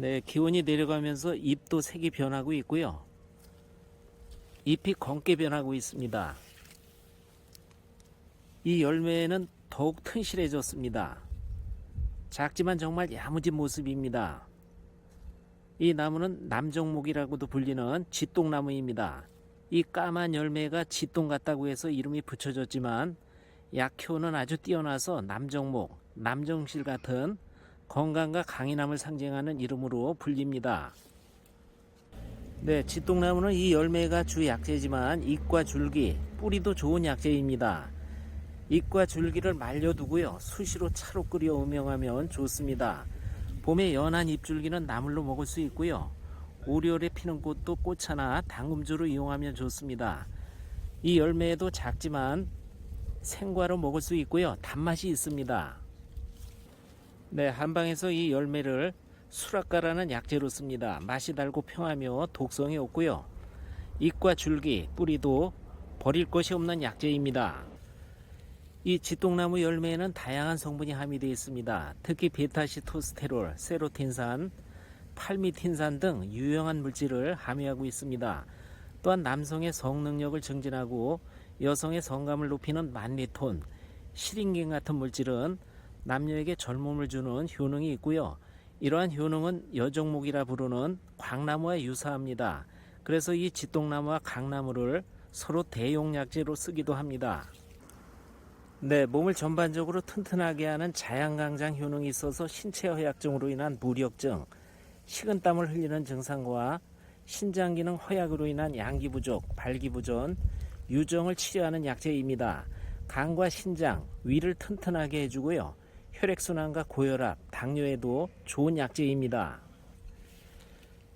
네, 기온이 내려가면서 잎도 색이 변하고 있고요. 잎이 검게 변하고 있습니다. 이 열매는 더욱 튼실해졌습니다. 작지만 정말 야무진 모습입니다. 이 나무는 남종목이라고도 불리는 쥐똥나무입니다. 이 까만 열매가 쥐똥 같다고 해서 이름이 붙여졌지만 약효는 아주 뛰어나서 남종목, 남정실 같은 건강과 강인함을 상징하는 이름으로 불립니다. 네, 쥐똥나무는 이 열매가 주 약재지만 잎과 줄기, 뿌리도 좋은 약재입니다. 잎과 줄기를 말려두고요. 수시로 차로 끓여 음용하면 좋습니다. 봄에 연한 잎줄기는 나물로 먹을 수 있고요. 오리열에 피는 꽃도 꽃차나 당금주로 이용하면 좋습니다. 이 열매도 작지만 생과로 먹을 수 있고요. 단맛이 있습니다. 네, 한방에서 이 열매를 수락가라는 약재로 씁니다. 맛이 달고 평하며 독성이 없고요. 잎과 줄기, 뿌리도 버릴 것이 없는 약재입니다. 이 지똥나무 열매에는 다양한 성분이 함유되어 있습니다. 특히 베타시토스테롤, 세로틴산, 팔미틴산 등 유용한 물질을 함유하고 있습니다. 또한 남성의 성능력을 증진하고 여성의 성감을 높이는 만리톤, 시린긴 같은 물질은 남녀에게 젊음을 주는 효능이 있고요. 이러한 효능은 여종목이라 부르는 광나무와 유사합니다. 그래서 이 지똥나무와 강나무를 서로 대용약재로 쓰기도 합니다. 네, 몸을 전반적으로 튼튼하게 하는 자양강장 효능이 있어서 신체 허약증으로 인한 무력증, 식은땀을 흘리는 증상과 신장 기능 허약으로 인한 양기 부족, 발기 부전, 유정을 치료하는 약재입니다. 간과 신장, 위를 튼튼하게 해주고요. 혈액순환과 고혈압, 당뇨에도 좋은 약재입니다.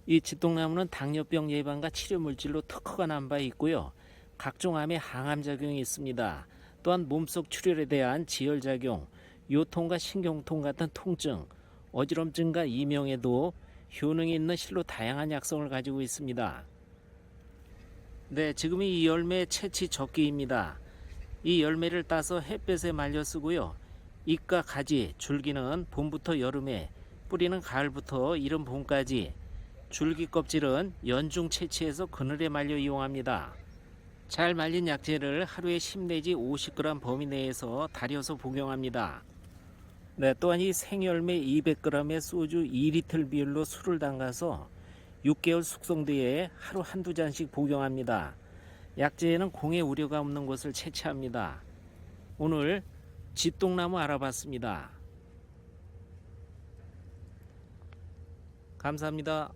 이 지똥나무는 당뇨병 예방과 치료 물질로 특허가 난 바 있고요. 각종 암에 항암 작용이 있습니다. 또한 몸속 출혈에 대한 지혈 작용, 요통과 신경통 같은 통증, 어지럼증과 이명에도 효능이 있는 실로 다양한 약성을 가지고 있습니다. 네, 지금이 이 열매 채취 적기입니다. 이 열매를 따서 햇볕에 말려 쓰고요. 잎과 가지, 줄기는 봄부터 여름에, 뿌리는 가을부터 이른 봄까지, 줄기 껍질은 연중 채취해서 그늘에 말려 이용합니다. 잘 말린 약재를 하루에 10 내지 50g 범위 내에서 달여서 복용합니다. 네, 또한 이 생열매 200g에 소주 2리터 비율로 술을 담가서 6개월 숙성 뒤에 하루 한두 잔씩 복용합니다. 약재에는 공해 우려가 없는 것을 채취합니다. 오늘 집동나무 알아봤습니다. 감사합니다.